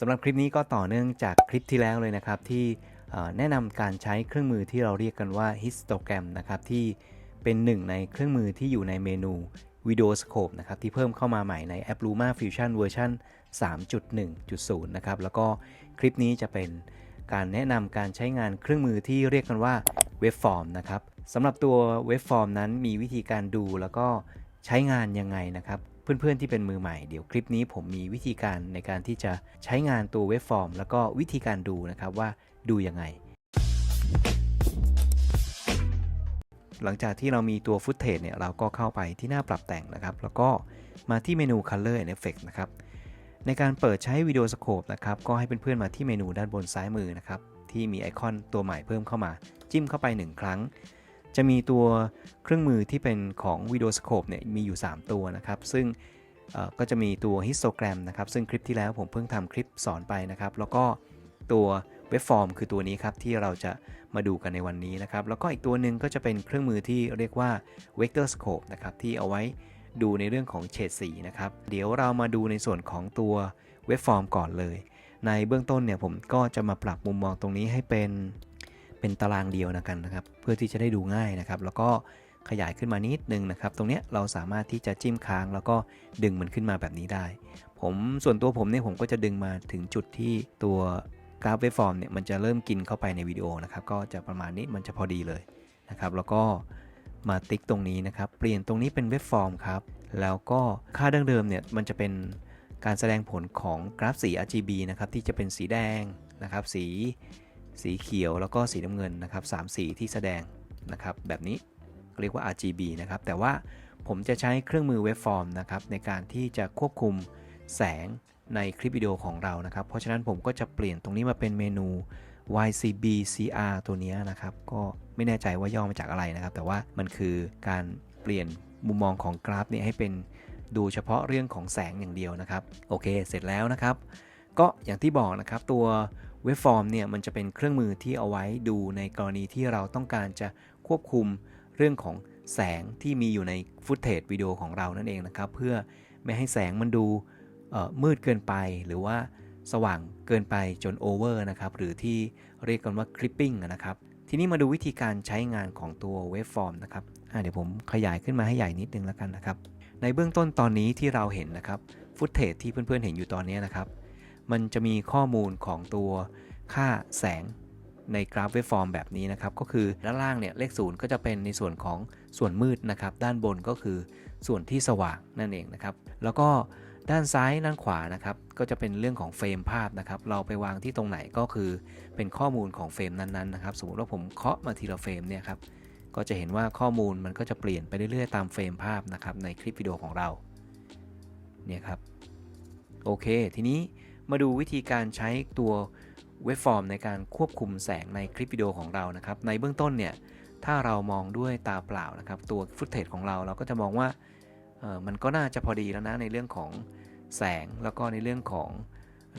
สำหรับคลิปนี้ก็ต่อเนื่องจากคลิปที่แล้วเลยนะครับ ที่แนะนำการใช้เครื่องมือที่เราเรียกกันว่า histogram นะครับที่เป็นหนึ่งในเครื่องมือที่อยู่ในเมนู Video Scope นะครับที่เพิ่มเข้ามาใหม่ในแอป Luma Fusion เวอร์ชัน3.1.0 นะครับแล้วก็คลิปนี้จะเป็นการแนะนำการใช้งานเครื่องมือที่เรียกกันว่า Waveform นะครับสำหรับตัว Waveform นั้นมีวิธีการดูแล้วก็ใช้งานยังไงนะครับ เพื่อนๆที่เป็นมือใหม่เดี๋ยวคลิปนี้ผมมีวิธีการในการที่จะใช้งานตัว Waveform แล้วก็วิธีการดูนะครับว่าดูยังไง หลังจากที่เรามีตัว Footage เนี่ยเราก็เข้าไปที่หน้าปรับแต่งนะครับ แล้วก็มาที่เมนู Color and Effect นะครับในการเปิดใช้วิดีโอสโคปนะครับก็ให้เพื่อนๆมาที่เมนูด้านบนซ้ายมือนะครับที่มีไอคอนตัวใหม่เพิ่มเข้ามา จิ้มเข้าไป 1 ครั้ง จะมีตัวเครื่องมือที่เป็นของวิดีโอสโคปเนี่ยมีอยู่ 3 ตัวนะครับ ซึ่งก็จะมีตัวฮิสโตแกรมนะครับ ซึ่งคลิปที่แล้วผมเพิ่งทำคลิปสอนไปนะครับ แล้วก็ตัวเว็บฟอร์มคือตัวนี้ครับ ที่เราจะมาดูกันในวันนี้นะครับ แล้วก็อีกตัวหนึ่งก็จะเป็นเครื่องมือที่เรียกว่า Vector Scope นะครับ ที่เอาไว้ดูในเรื่องของเฉดสีนะครับ เดี๋ยวเรามาดูในส่วนของตัวเว็บฟอร์มก่อนเลย ในเบื้องต้นเนี่ยผมก็จะมาปรับมุมมองตรงนี้ให้เป็น เป็นตารางเดียวนะกันนะครับ เพื่อที่จะได้ดูง่ายนะครับ แล้วก็ขยายขึ้นมานิดนึงนะครับ ตรงเนี้ยเราสามารถที่จะจิ้มค้าง แล้วก็ดึงมันขึ้นมาแบบนี้ได้ ผมส่วนตัวผมเนี่ยผมก็จะดึงมาถึงจุดที่ตัวกราฟเวฟฟอร์มเนี่ยมันจะเริ่มกินเข้าไปในวิดีโอนะครับ ก็จะประมาณนี้มันจะพอดีเลยนะครับ แล้วก็มาติ๊กตรงนี้นะครับ เปลี่ยนตรงนี้เป็นเวฟฟอร์มครับ แล้วก็ค่าดั้งเดิมเนี่ยมันจะเป็นการแสดงผลของกราฟสี RGB นะครับที่จะเป็นสีแดงนะครับ สี สีเขียวแล้วก็สีน้ำเงินนะครับสามสีที่แสดงนะครับแบบนี้เรียกว่า RGB นะครับ แต่ว่าผมจะใช้เครื่องมือเวฟฟอร์มนะครับในการที่จะควบคุมแสงในคลิปวิดีโอของเรานะครับ เพราะฉะนั้นผมก็จะเปลี่ยนตรงนี้มาเป็นเมนู YCB CR ตัวนี้นะครับ ก็ไม่แน่ใจว่าย่อมาจากอะไรนะครับ แต่ว่ามันคือการเปลี่ยนมุมมองของกราฟเนี่ยให้เป็นดูเฉพาะเรื่องของแสงอย่างเดียวนะครับ โอเค เสร็จแล้วนะครับ ก็อย่างที่บอกนะครับตัว เวฟฟอร์มเนี่ยมันจะเป็นเครื่องมือที่เอาไว้ดูในกรณีที่เราต้องการจะควบคุมเรื่องของแสงที่มีอยู่ในฟุตเทจวิดีโอของเรานั่นเองนะครับ เพื่อไม่ให้แสงมันดูมืดเกินไปหรือว่าสว่างเกินไปจนโอเวอร์นะครับ หรือที่เรียกกันว่าคลิปปิ้งนะครับ ทีนี้มาดูวิธีการใช้งานของตัวเวฟฟอร์มนะครับเดี๋ยวผมขยายขึ้นมาให้ใหญ่นิดนึงแล้วกันนะครับ ในเบื้องต้นตอนนี้ที่เราเห็นนะครับฟุตเทจที่เพื่อนๆเห็นอยู่ตอนนี้นะครับ มันจะมีข้อมูลของตัวค่าแสงในกราฟเวฟฟอร์มแบบนี้นะครับ ก็คือด้านล่างเนี่ยเลขศูนย์ก็จะเป็นในส่วนของส่วนมืดนะครับ ด้านบนก็คือส่วนที่สว่างนั่นเองนะครับ แล้วก็ด้านซ้ายด้านขวานะครับ ก็จะเป็นเรื่องของเฟรมภาพนะครับ เราไปวางที่ตรงไหนก็คือเป็นข้อมูลของเฟรมนั้นๆนะครับ สมมติว่าผมเคาะมาทีละเฟรมเนี่ยครับ ก็จะเห็นว่าข้อมูลมันก็จะเปลี่ยนไปเรื่อยๆตามเฟรมภาพนะครับในคลิปวิดีโอของเรา เนี่ยครับ โอเค ทีนี้ มาดูวิธีการใช้ตัวเวฟฟอร์มในการควบคุมแสงในคลิปวิดีโอของเรานะครับ ในเบื้องต้นเนี่ย ถ้าเรามองด้วยตาเปล่านะครับ ตัวฟุตเทจของเราเราก็จะมองว่ามันก็น่าจะพอดีแล้วนะในเรื่องของแสงแล้วก็ในเรื่องของ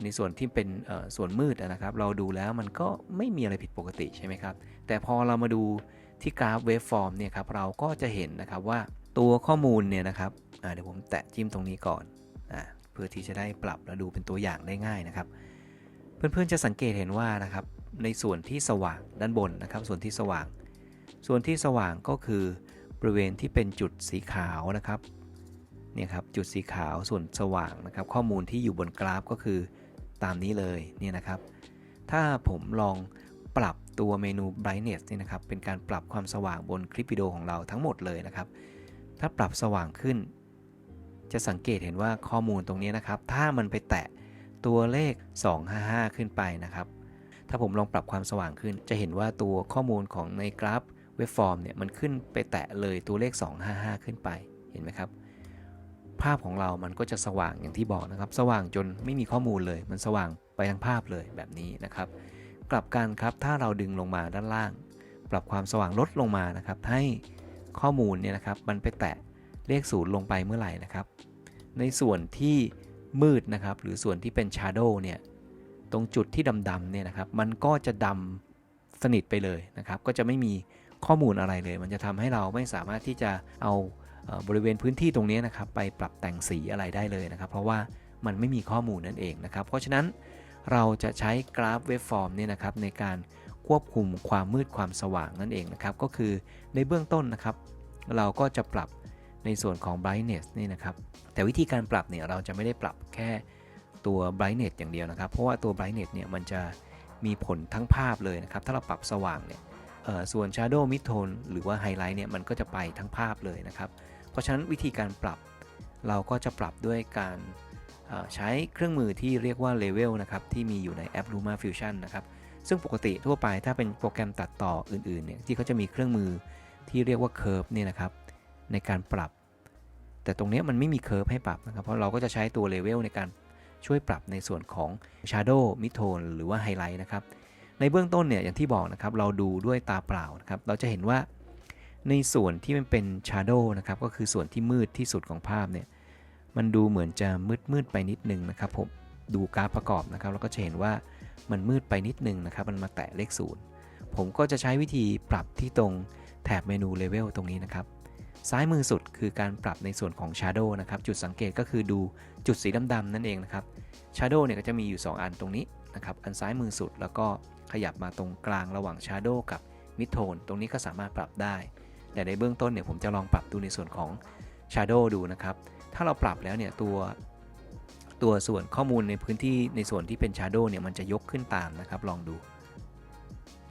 ในส่วนที่เป็นส่วนมืดนะครับ เราดูแล้วมันก็ไม่มีอะไรผิดปกติใช่ไหมครับ แต่พอเรามาดูที่กราฟเวฟฟอร์มเนี่ยครับเราก็จะเห็นนะครับว่าตัวข้อมูลเนี่ยนะครับเดี๋ยวผมแตะจิ้มตรงนี้ก่อนอ่า พื่อที่จะได้ปรับและดูเป็นตัวอย่างได้ง่ายนะครับ เพื่อนๆจะสังเกตเห็นว่านะครับในส่วนที่สว่างด้านบนนะครับ ส่วนที่สว่าง ส่วนที่สว่างก็คือบริเวณที่เป็นจุดสีขาวนะครับเนี่ยครับจุดสีขาวส่วนสว่างนะครับ ข้อมูลที่อยู่บนกราฟก็คือตามนี้เลยเนี่ยนะครับ ถ้าผมลองปรับตัวเมนู brightness นี่นะครับเป็นการปรับความสว่างบนคลิปวิดีโอของเราทั้งหมดเลยนะครับ ถ้าปรับสว่างขึ้น จะสังเกตเห็นว่าข้อมูลตรงนี้นะครับ ถ้ามันไปแตะตัวเลข 255 ขึ้นไปนะครับ ถ้าผมลองปรับความสว่างขึ้น จะเห็นว่าตัวข้อมูลของในกราฟเว็บฟอร์มเนี่ยมันขึ้นไปแตะเลยตัวเลข 255 ขึ้นไปเห็นไหมครับ ภาพของเรามันก็จะสว่างอย่างที่บอกนะครับ สว่างจนไม่มีข้อมูลเลย มันสว่างไปทั้งภาพเลยแบบนี้นะครับ กลับกันครับถ้าเราดึงลงมาด้านล่าง ปรับความสว่างลดลงมานะครับ ให้ข้อมูลเนี่ยนะครับมันไปแตะ เลขศูนย์ลงไปเมื่อไหร่นะครับ ในส่วนที่มืดนะครับ หรือส่วนที่เป็น Shadow เนี่ย ตรงจุดที่ดำๆเนี่ยนะครับ มันก็จะดำสนิทไปเลยนะครับ ก็จะไม่มีข้อมูลอะไรเลย มันจะทำให้เราไม่สามารถที่จะเอาบริเวณพื้นที่ตรงนี้นะครับ ไปปรับแต่งสีอะไรได้เลยนะครับ เพราะว่ามันไม่มีข้อมูลนั่นเองนะครับ เพราะฉะนั้นเราจะใช้กราฟเวฟฟอร์มเนี่ยนะครับในการควบคุมความมืดความสว่างนั่นเองนะครับ ก็คือในเบื้องต้นนะครับ เราก็จะปรับ ในส่วนของ brightness นี่นะครับ แต่วิธีการปรับเนี่ยเราจะไม่ได้ปรับแค่ตัว brightness อย่างเดียวนะครับ เพราะว่าตัว brightness เนี่ยมันจะมีผลทั้งภาพเลยนะครับ ถ้าเราปรับสว่างเนี่ยส่วน shadow mid tone หรือว่า highlight เนี่ยมันก็จะไปทั้งภาพเลยนะครับ เพราะฉะนั้นวิธีการปรับเราก็จะปรับด้วยการใช้เครื่องมือที่เรียกว่า level นะครับ ที่มีอยู่ในแอป Luma Fusion นะครับ ซึ่งปกติทั่วไปถ้าเป็นโปรแกรมตัดต่ออื่นๆเนี่ยที่เขาจะมีเครื่องมือที่เรียกว่า curve เนี่ยนะครับในการปรับ แต่ตรงนี้มันไม่มี curve ให้ปรับนะครับ เพราะเราก็จะใช้ตัว level ในการช่วยปรับในส่วนของ shadow mid tone หรือว่า highlight นะครับ ในเบื้องต้นเนี่ยอย่างที่บอกนะครับ เราดูด้วยตาเปล่านะครับ เราจะเห็นว่าในส่วนที่มันเป็น shadow นะครับ ก็คือส่วนที่มืดที่สุดของภาพเนี่ย มันดูเหมือนจะมืดมืดๆไปนิดนึงนะครับผม ดูกราฟประกอบนะครับ เราก็จะเห็นว่ามันมืดไปนิดนึงนะครับ มันมาแตะเลขศูนย์ผมก็จะใช้วิธีปรับที่ตรงแถบเมนู level ตรงนี้นะครับ ซ้ายมือสุดคือการปรับในส่วนของ Shadow นะครับจุดสังเกตก็คือดูจุดสีดำๆนั่นเองนะครับ Shadow เนี่ยก็จะมีอยู่ 2 อันตรงนี้นะครับอันซ้ายมือสุดแล้วก็ขยับมาตรงกลางระหว่าง Shadow กับ Mid Tone ตรงนี้ก็สามารถปรับได้ แต่ในเบื้องต้นเนี่ยผมจะลองปรับดูในส่วนของ Shadow ดูนะครับ ถ้าเราปรับแล้วเนี่ยตัวตัวส่วนข้อมูลในพื้นที่ในส่วนที่เป็น Shadow เนี่ยมันจะยกขึ้นตามนะครับ ลองดู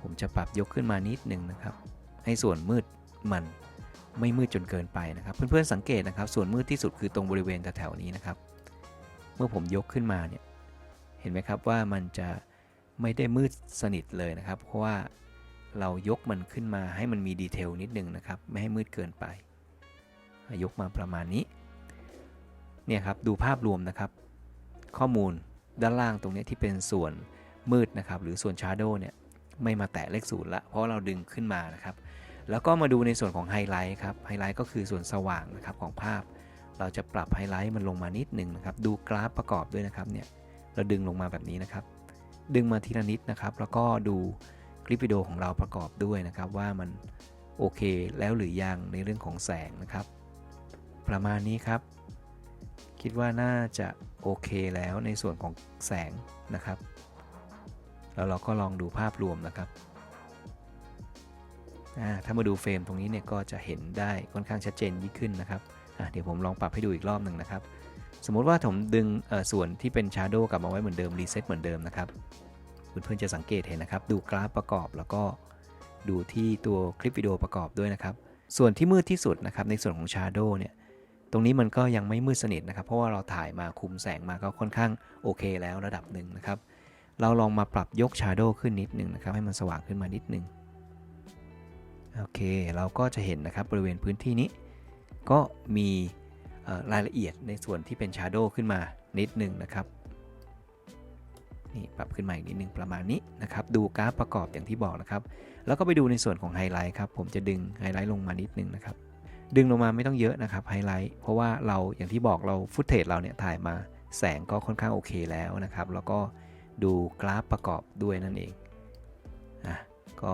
ผมจะปรับยกขึ้นมานิดนึงนะครับ ให้ส่วนมืดมัน ไม่มืดจนเกินไปนะครับ เพื่อนๆสังเกตนะครับ ส่วนมืดที่สุดคือตรงบริเวณแถวๆนี้นะครับ เมื่อผมยกขึ้นมาเนี่ยเห็นไหมครับว่ามันจะไม่ได้มืดสนิทเลยนะครับ เพราะว่าเรายกมันขึ้นมาให้มันมีดีเทลนิดนึงนะครับ ไม่ให้มืดเกินไป ยกมาประมาณนี้เนี่ยครับดูภาพรวมนะครับ ข้อมูลด้านล่างตรงนี้ที่เป็นส่วนมืดนะครับ หรือส่วน Shadow เนี่ยไม่มาแตะเลขศูนย์ละเพราะเราดึงขึ้นมานะครับ แล้วก็มาดูในส่วนของไฮไลท์ครับไฮไลท์ก็คือส่วนสว่างนะครับของภาพ เราจะปรับไฮไลท์มันลงมานิดหนึ่งนะครับดูกราฟประกอบด้วยนะครับเนี่ยเราดึงลงมาแบบนี้นะครับ ดึงมาทีละนิดนะครับ แล้วก็ดูคลิปวิดีโอของเราประกอบด้วยนะครับว่ามันโอเคแล้วหรือยังในเรื่องของแสงนะครับ ประมาณนี้ครับ คิดว่าน่าจะโอเคแล้วในส่วนของแสงนะครับ แล้วเราก็ลองดูภาพรวมนะครับ ถ้ามาดูเฟรมตรงนี้เนี่ยก็จะเห็นได้ค่อนข้างชัดเจนยิ่งขึ้นนะครับเดี๋ยวผมลองปรับให้ดูอีกรอบหนึ่งนะครับ สมมุติว่าผมดึงส่วนที่เป็น Shadow กลับมาไว้เหมือนเดิมรีเซ็ตเหมือนเดิมนะครับเพื่อนๆจะสังเกตเห็นนะครับ ดูกราฟประกอบแล้วก็ดูที่ตัวคลิปวิดีโอประกอบด้วยนะครับ ส่วนที่มืดที่สุดนะครับในส่วนของ Shadow เนี่ยตรงนี้มันก็ยังไม่มืดสนิทนะครับ เพราะว่าเราถ่ายมาคุมแสงมาก็ค่อนข้างโอเคแล้วระดับหนึ่งนะครับ เราลองมาปรับยก Shadow ขึ้นนิดนึงนะครับให้มันสว่างขึ้นมานิดนึง โอเค เราก็จะเห็นนะครับบริเวณพื้นที่นี้ ก็มีรายละเอียดในส่วนที่เป็น Shadow ขึ้นมานิดหนึ่งนะครับนี่ปรับขึ้นมาอีกนิดนึงประมาณนี้นะครับ ดูกราฟประกอบอย่างที่บอกนะครับ แล้วก็ไปดูในส่วนของไฮไลท์ครับ ผมจะดึงไฮไลท์ลงมานิดนึงนะครับ ดึงลงมาไม่ต้องเยอะนะครับไฮไลท์เพราะว่าเราอย่างที่บอกเราฟุตเทจเราเนี่ยถ่ายมาแสงก็ค่อนข้างโอเคแล้วนะครับ แล้วก็ดูกราฟประกอบด้วยนั่นเองอะก็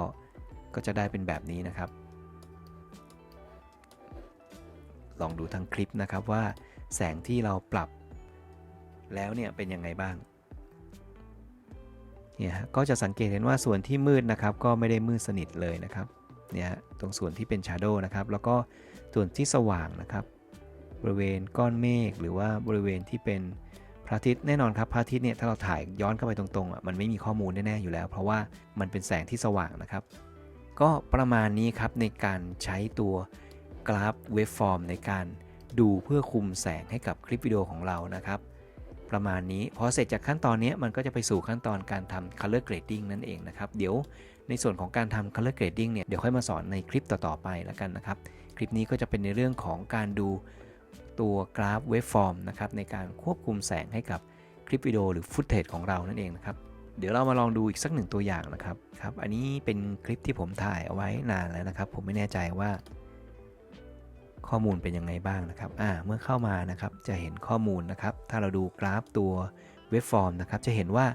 ก็จะได้เป็นแบบนี้นะครับ ลองดูทางคลิปนะครับว่าแสงที่เราปรับแล้วเนี่ยเป็นยังไงบ้างเนี่ยฮะก็จะสังเกตเห็นว่าส่วนที่มืดนะครับ ก็ไม่ได้มืดสนิทเลยนะครับเนี่ยตรงส่วนที่เป็น Shadow นะครับ แล้วก็ส่วนที่สว่างนะครับ บริเวณก้อนเมฆหรือว่าบริเวณที่เป็นพระอาทิตย์แน่นอนครับพระอาทิตย์เนี่ยถ้าเราถ่ายย้อนเข้าไปตรงๆอะมันไม่มีข้อมูลแน่ๆอยู่แล้ว เพราะว่ามันเป็นแสงที่สว่างนะครับ ก็ประมาณนี้ครับในการใช้ตัวกราฟเวฟฟอร์มในการดูเพื่อคุมแสงให้กับคลิปวิดีโอของเรานะครับ ประมาณนี้พอเสร็จจากขั้นตอนนี้มันก็จะไปสู่ขั้นตอนการทำ color grading นั่นเองนะครับ เดี๋ยวในส่วนของการทำ color grading เนี่ยเดี๋ยวค่อยมาสอนในคลิปต่อๆไปแล้วกันนะครับ คลิปนี้ก็จะเป็นในเรื่องของการดูตัวกราฟเวฟฟอร์มนะครับในการควบคุมแสงให้กับคลิปวิดีโอหรือฟุตเทจของเรานั่นเองนะครับ เดี๋ยวเรามาลองดูอีกสักหนึ่งตัวอย่างนะครับครับ อันนี้เป็นคลิปที่ผมถ่ายเอาไว้นานแล้วนะครับ ผมไม่แน่ใจว่า ข้อมูลเป็นยังไงบ้างนะครับอ่าเมื่อเข้ามานะครับจะเห็นข้อมูลนะครับ ถ้าเราดูกราฟตัวเว็บฟอร์มนะครับ จะเห็นว่า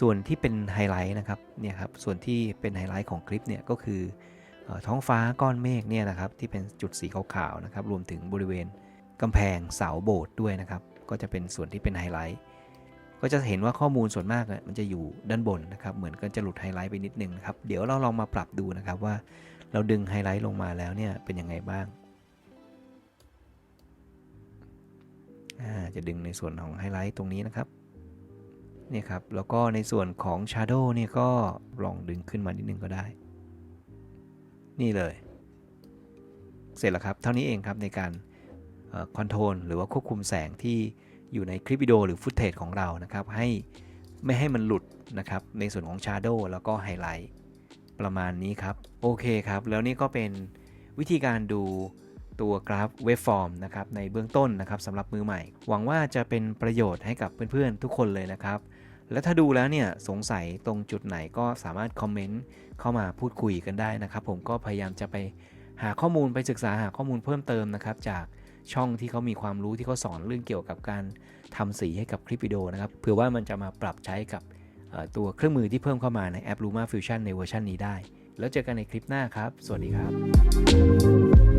ส่วนที่เป็นไฮไลท์นะครับเนี่ยครับส่วนที่เป็นไฮไลท์ของคลิปเนี่ยก็คืออท้องฟ้าก้อนเมฆเนี่ยนะครับที่เป็นจุดสีขาวๆนะครับรวมถึงบริเวณกำแพงเสาโบสถ์ด้วยนะครับ ก็จะเป็นส่วนที่เป็นไฮไลท์ ก็จะเห็นว่าข้อมูลส่วนมากมันจะอยู่ด้านบนนะครับ เหมือนกันจะหลุดไฮไลท์ไปนิดนึงนะครับ เดี๋ยวเราลองมาปรับดูนะครับว่าเราดึงไฮไลท์ลงมาแล้วเนี่ยเป็นยังไงบ้างาจะดึงในส่วนของไฮไลท์ตรงนี้นะครับนี่ครับ แล้วก็ในส่วนของ Shadow เนี่ยก็ลองดึงขึ้นมานิดนึงก็ได้ นี่เลย เสร็จแล้วครับ เท่านี้เองครับในการคอนโทรลหรือว่าควบคุมแสงที่ อยู่ในคลิปวิดีโอหรือฟุตเทจของเรานะครับ ให้ไม่ให้มันหลุดนะครับ ในส่วนของ Shadow แล้วก็ไฮไลท์ประมาณนี้ครับ โอเคครับ แล้วนี่ก็เป็นวิธีการดูตัวกราฟเวฟฟอร์มนะครับในเบื้องต้นนะครับสำหรับมือใหม่ หวังว่าจะเป็นประโยชน์ให้กับเพื่อนๆ ทุกคนเลยนะครับ และถ้าดูแล้วเนี่ยสงสัยตรงจุดไหนก็สามารถคอมเมนต์เข้ามาพูดคุยกันได้นะครับ ผมก็พยายามจะไปหาข้อมูลไปศึกษาหาข้อมูลเพิ่มเติมนะครับจาก ช่องที่เขามีความรู้ที่เขาสอนเรื่องเกี่ยวกับการทำสีให้กับคลิปวิดีโอนะครับเผื่อว่ามันจะมาปรับใช้กับตัวเครื่องมือที่เพิ่มเข้ามาในแอป Luma Fusion ในเวอร์ชันนี้ได้ แล้วเจอกันในคลิปหน้าครับ สวัสดีครับ